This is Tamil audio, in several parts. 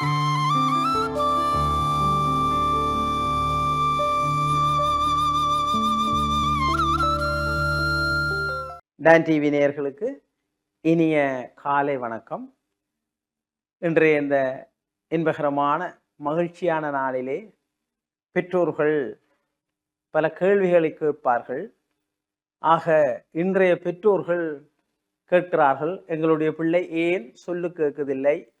டான் டிவி நேயர்களுக்கு இனிய காலை வணக்கம். இன்றைய இந்த இன்பகரமான மகிழ்ச்சியான நாளிலே பெற்றோர்கள் பல கேள்விகளை கேட்பார்கள். ஆக இன்றைய பெற்றோர்கள் கேட்கிறார்கள் எங்களுடைய பிள்ளை ஏன் சொல்லு கேட்கதில்லை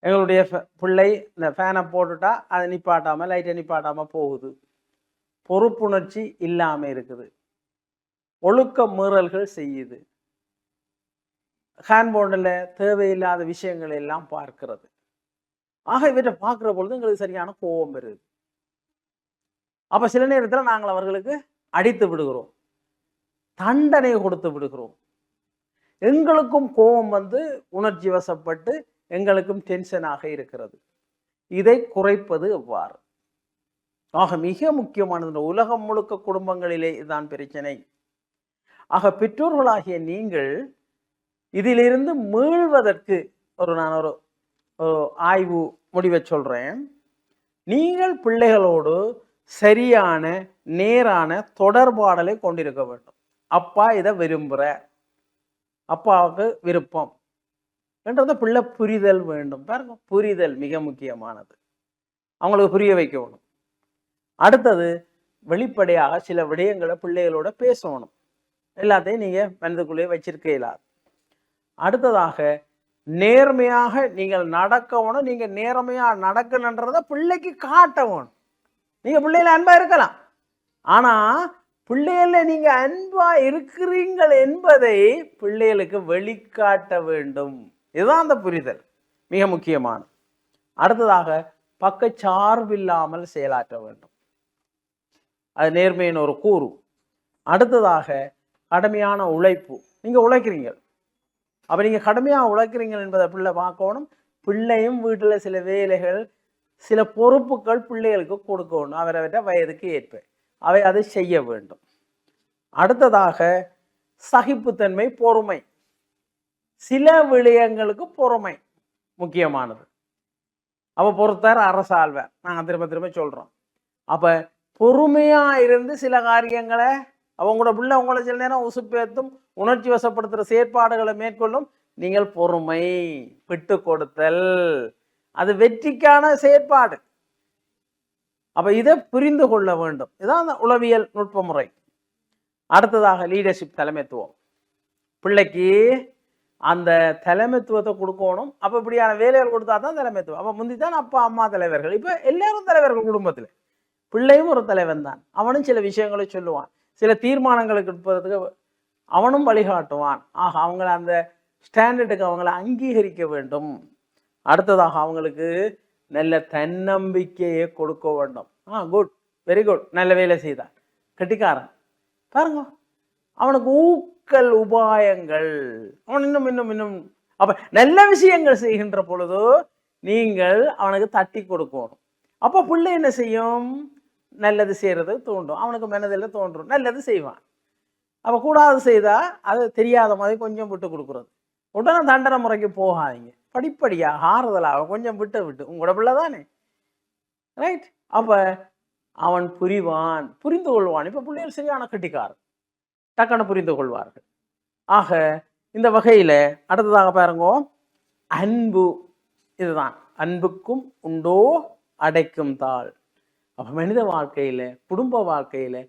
எங்களுடைய ஃப- பிள்ளை இந்த ஃபேனை போட்டுட்டா அதை நிப்பாட்டாமல் லைட்டை நிப்பாட்டாமல் போகுது. பொறுப்புணர்ச்சி இல்லாமல் இருக்குது. ஒழுக்க மீறல்கள் செய்யுது. ஹேண்ட்போர்டில் தேவையில்லாத விஷயங்கள் எல்லாம் பார்க்கிறது. ஆக இவற்றை பார்க்குற பொழுது எங்களுக்கு சரியான கோபம் வருது. அப்போ சில நேரத்தில் நாங்கள் அவர்களுக்கு அடித்து விடுகிறோம். தண்டனை கொடுத்து விடுகிறோம். எங்களுக்கும் கோபம் வந்து உணர்ச்சி வசப்பட்டு எங்களுக்கும் டென்ஷனாக இருக்கிறது. இதை குறைப்பது எவ்வாறு? ஆக மிக முக்கியமானது உலகம் முழுக்க குடும்பங்களிலே இதுதான் பிரச்சனை. ஆக பெற்றோர்களாகிய நீங்கள் இதிலிருந்து மீள்வதற்கு ஒரு நான் ஒரு ஆய்வு முடிவை சொல்கிறேன் நீங்கள் பிள்ளைகளோடு சரியான நேரான தொடர்பாடலை கொண்டிருக்க வேண்டும். அப்பா இதை விரும்புகிற அப்பாவுக்கு விருப்பம். என்றது பிள்ளை புரிதல் வேண்டும். பாருங்க புரிதல் மிக முக்கியமானது. அவங்களுக்கு புரிய வைக்கணும். அடுத்தது வெளிப்படையாக சில விடயங்களை பிள்ளைகளோட பேசணும். எல்லாத்தையும் நீங்கள் மனதுக்குள்ளேயே வச்சிருக்க அடுத்ததாக நேர்மையாக நீங்கள் நடக்கணும் நீங்கள் நேர்மையாக நடக்கணுன்றத பிள்ளைக்கு காட்டணும் நீங்கள் பிள்ளைகள அன்பாக இருக்கலாம். ஆனால் பிள்ளைகள நீங்கள் அன்பாக இருக்கிறீங்கள் என்பதை பிள்ளைகளுக்கு வெளிக்காட்ட வேண்டும். இதுதான் அந்த புரிதல். மிக முக்கியமான. அடுத்ததாக பக்கச்சார்பில்லாமல் செயலாற்ற வேண்டும். அது நேர்மையின் ஒரு கூறு. அடுத்ததாக கடுமையான உழைப்பு. நீங்கள் உழைக்கிறீங்க. அப்போ நீங்க கடுமையாக உழைக்கிறீங்க என்பதை பிள்ளை பார்க்கணும். பிள்ளையும் வீட்டில் சில வேலைகள் சில பொறுப்புகள் பிள்ளைகளுக்கு கொடுக்கணும். அவரவற்ற வயதுக்கு ஏற்ப. அவை அதை செய்ய வேண்டும். அடுத்ததாக சகிப்புத்தன்மை பொறுமை. சில விடயங்களுக்கு பொறுமை முக்கியமானது. அப்போ பொறுத்தார் அரசாழ்வார் நாங்கள் திரும்ப திரும்ப சொல்கிறோம் அப்போ பொறுமையாக இருந்து சில காரியங்களை அவங்களோட பிள்ளை உங்களை சில நேரம் உசுப்பேத்தும் உணர்ச்சி வசப்படுத்துகிற செயற்பாடுகளை மேற்கொள்ளும். நீங்கள் பொறுமை விட்டு கொடுத்தல். அது வெற்றிக்கான செயற்பாடு. அப்போ இதை புரிந்து கொள்ள வேண்டும். இதான் அந்த உளவியல் நுட்ப முறை. அடுத்ததாக லீடர்ஷிப் தலைமைத்துவம். பிள்ளைக்கு அந்த தலைமைத்துவத்தை கொடுக்கணும். அப்போ இப்படியான வேலைகள் கொடுத்தா தான் தலைமைத்துவம். அப்போ முந்தி தான் அப்பா அம்மா தலைவர்கள். இப்போ எல்லாரும் தலைவர்கள் குடும்பத்தில். பிள்ளையும் ஒரு தலைவன் தான். அவனும் சில விஷயங்களை சொல்லுவான். சில தீர்மானங்களுக்கு எடுப்பதற்கு அவனும் வழிகாட்டுவான். ஆக அவங்கள அந்த ஸ்டாண்டர்டுக்கு அவங்கள அங்கீகரிக்க வேண்டும். அடுத்ததாக அவங்களுக்கு நல்ல தன்னம்பிக்கையை கொடுக்க வேண்டும். ஆ குட் வெரி குட் நல்ல வேலை செய்தான். கட்டிக்காரன். பாருங்க. அவனுக்கு ஊக்கல் உபாயங்கள். அவன் இன்னும் இன்னும் இன்னும். அப்ப நல்ல விஷயங்கள் செய்கின்ற பொழுது நீங்கள் அவனுக்கு தட்டி கொடுக்கணும். அப்போ பிள்ளை என்ன செய்யும்? நல்லது செய்யறது தோன்றும். அவனுக்கு மனதில் தோன்றும். நல்லது செய்வான். அப்ப கூடாது செய்தா அது தெரியாத மாதிரி கொஞ்சம் விட்டு கொடுக்குறது. உடனே தண்டனை முறைக்கு போகாதீங்க. படிப்படியா ஆறுதலாக கொஞ்சம் விட்டு விட்டு. உங்களோட பிள்ளை தானே. ரைட் அப்ப அவன் புரிவான். புரிந்து கொள்வான். இப்ப பிள்ளைகள் சரியான கட்டிக்காரன். டக்குன்னு புரிந்து கொள்வார்கள் ஆக இந்த வகையில் அடுத்ததாக பாருங்க அன்பு இதுதான். அன்புக்கும் உண்டோ அடைக்கும் தாள். அப்போ மனித வாழ்க்கையில் குடும்ப வாழ்க்கையில்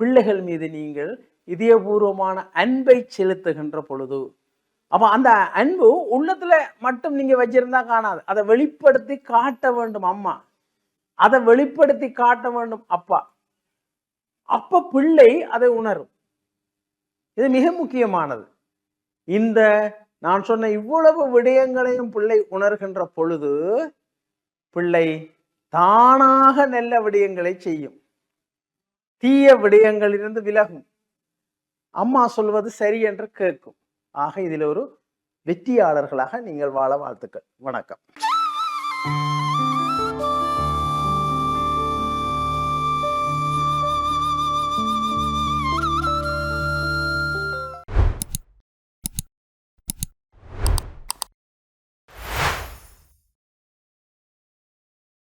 பிள்ளைகள் மீது நீங்கள் இதயபூர்வமான அன்பை செலுத்துகின்ற பொழுது அப்போ அந்த அன்பு உள்ளத்தில் மட்டும் நீங்கள் வச்சிருந்தா காணாது. அதை வெளிப்படுத்தி காட்ட வேண்டும் அம்மா. அதை வெளிப்படுத்தி காட்ட வேண்டும் அப்பா. அப்போ பிள்ளை அதை உணரும். இது மிக முக்கியமானது. இந்த நான் சொன்ன இவ்வளவு விடயங்களையும் பிள்ளை உணர்கின்ற பொழுது பிள்ளை தானாக நல்ல விடயங்களை செய்யும். தீய விடயங்களிலிருந்து விலகும். அம்மா சொல்வது சரி என்று கேட்கும். ஆக இதில் ஒரு வெற்றியாளர்களாக நீங்கள் வாழ வாழ்த்துக்கள். வணக்கம்.